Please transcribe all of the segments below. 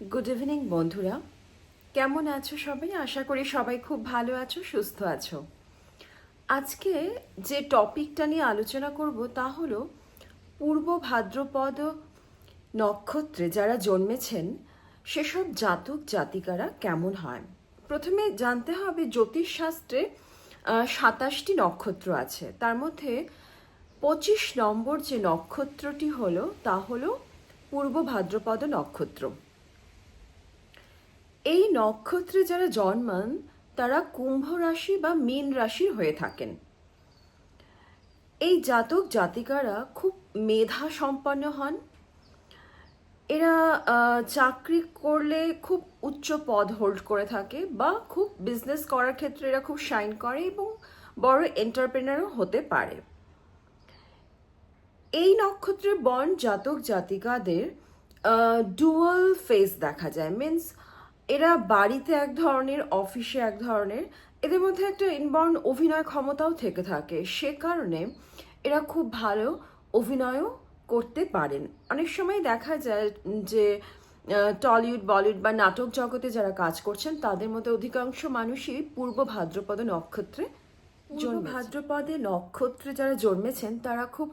Good evening বন্ধুরা। কেমন আছো সবাই? আশা করি সবাই খুব ভালো আছো, সুস্থ আছো। আজকে যে টপিকটা নিয়ে আলোচনা করব তা হলো পূর্ব ভাদ্রপদ নক্ষত্রে যারা জন্মেছেন, সেসব জাতক জাতিকারা কেমন হয়? প্রথমে জানতে হবে জ্যোতিষশাস্ত্রে সাতাশটি নক্ষত্র আছে। তার মধ্যে পঁচিশ নম্বর যে নক্ষত্রটি হলো, তা হলো পূর্ব ভাদ্রপদ নক্ষত্র। এই নক্ষত্রে যারা জন্মান, তারা কুম্ভ রাশি বা মীন রাশির হয়ে থাকেন। এই জাতক জাতিকারা খুব মেধা সম্পন্ন হন। এরা চাকরি করলে খুব উচ্চ পদ হোল্ড করে থাকে বা খুব বিজনেস করার ক্ষেত্রে এরা খুব শাইন করে এবং বড় এন্টারপ্রেনারও হতে পারে। এই নক্ষত্রের বন জাতক জাতিকাদের ডুয়াল ফেস দেখা যায়। মিন্স এরা বাড়িতে এক ধরনের অফিসে এক ধরনের এদের মধ্যে একটা ইনবর্ন অভিনয় ক্ষমতাও থেকে থাকে। সে কারণে এরা খুব ভালো অভিনয়ও করতে পারেন। অনেক সময় দেখা যায় যে টলিউড বলিউড বা নাটক জগতে যারা কাজ করছেন তাদের মধ্যে অধিকাংশ মানুষই পূর্ব ভাদ্রপদ নক্ষত্রে পূর্ব ভাদ্রপদে নক্ষত্রে যারা জন্মেছেন তারা খুব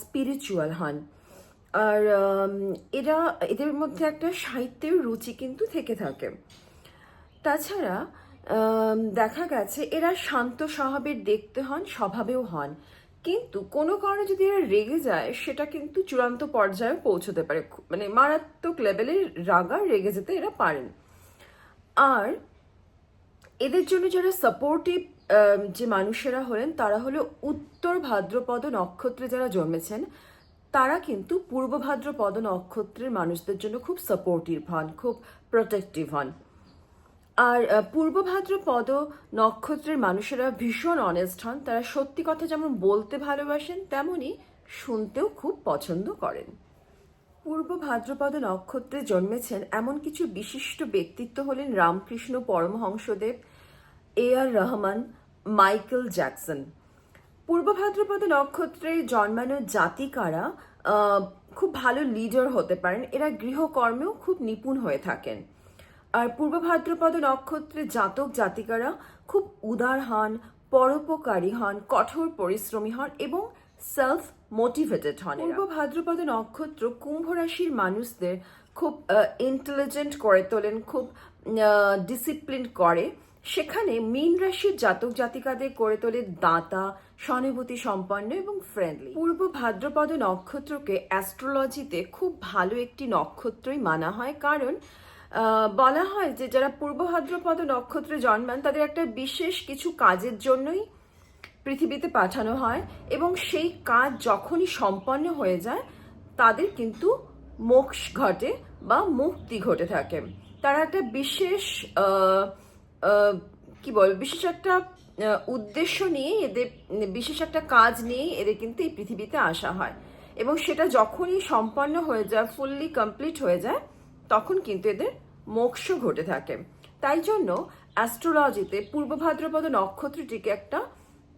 স্পিরিচুয়াল হন। আর এরা, এদের মধ্যে একটা সাহিত্যের রুচি কিন্তু থেকে থাকে। তাছাড়া দেখা গেছে এরা শান্ত স্বভাবের দেখতে হন, স্বভাবেও হন। কিন্তু কোনো কারণে যদি এরা রেগে যায়, সেটা কিন্তু চূড়ান্ত পর্যায়ে পৌঁছতে পারে। মানে মারাত্মক লেভেলের রাগা, রেগে যেতে এরা পারেন। আর এদের জন্য যারা সাপোর্টিভ যে মানুষেরা হলেন, তারা হলো উত্তর ভাদ্রপদ নক্ষত্রে যারা জন্মেছেন তারা কিন্তু পূর্ব ভাদ্রপদ নক্ষত্রের মানুষদের জন্য খুব সাপোর্টিভ হন খুব প্রোটেক্টিভ হন। আর আহ, পূর্ব ভাদ্রপদ নক্ষত্রের মানুষেরা ভীষণ অনেস্ট হন। তারা সত্যি কথা যেমন বলতে ভালোবাসেন তেমনই শুনতেও খুব পছন্দ করেন। পূর্ব ভাদ্রপদ নক্ষত্রে জন্মেছেন এমন কিছু বিশিষ্ট ব্যক্তিত্ব হলেন Ramakrishna Paramahansadev A R Rahman Michael Jackson. Purva Bhadrapada নক্ষত্রে জন্মানো জাতিকারা খুব ভালো লিডার হতে পারেন। এরা গৃহকর্মেও খুব নিপুণ হয়ে থাকেন। আর পূর্ব ভাদ্রপদ নক্ষত্রে জাতক জাতিকারা খুব উদার হন, পরোপকারী হন, কঠোর পরিশ্রমী হন এবং সেলফ মোটিভেটেড হন পূর্ব ভাদ্রপদ নক্ষত্র কুম্ভ রাশির মানুষদের খুব ইন্টেলিজেন্ট করে তোলেন, খুব ডিসিপ্লিন করে। সেখানে মীন রাশির জাতক জাতিকাদের করে তোলে দাতা, সহানুভূতি সম্পন্ন এবং ফ্রেন্ডলি পূর্ব ভাদ্রপদ নক্ষত্রকে অ্যাস্ট্রোলজিতে খুব ভালো একটি নক্ষত্রই মানা হয়। কারণ বলা হয় যে যারা পূর্ব ভাদ্রপদ নক্ষত্রে জন্মান, তাদের একটা বিশেষ কিছু কাজের জন্যই পৃথিবীতে পাঠানো হয় এবং সেই কাজ যখনই সম্পন্ন হয়ে যায়, তাদের কিন্তু মোক্ষ ঘটে বা মুক্তি ঘটে থাকে। তারা একটা বিশেষ কি বল বিশেষ একটা উদ্দেশ্য নিয়ে, এদের, বিশেষ একটা কাজ নিয়ে এদের কিন্তু এই পৃথিবীতে আসা হয়। এবং সেটা যখনই সম্পন্ন হয়ে যায় ফুললি কমপ্লিট হয়ে যায়, তখন কিন্তু এদের মোক্ষ ঘটে থাকে। তাই জন্য অ্যাস্ট্রোলজিতে পূর্ব ভাদ্রপদ নক্ষত্রটিকে একটা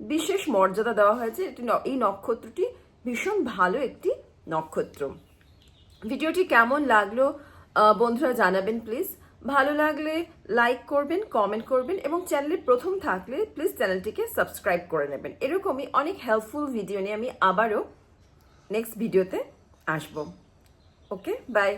বিশেষ মর্যাদা দেওয়া হয়েছে। এই নক্ষত্রটি ভীষণ ভালো একটি নক্ষত্র। ভিডিওটি কেমন লাগল বন্ধুরা জানাবেন, প্লিজ। ভালো লাগলে লাইক করবেন কমেন্ট করবেন এবং চ্যানেলে প্রথম থাকলে প্লিজ চ্যানেলটিকে সাবস্ক্রাইব করে নেবেন। এরকমই অনেক হেল্পফুল ভিডিও নিয়ে আমি আবারও নেক্সট ভিডিওতে আসব। Okay bye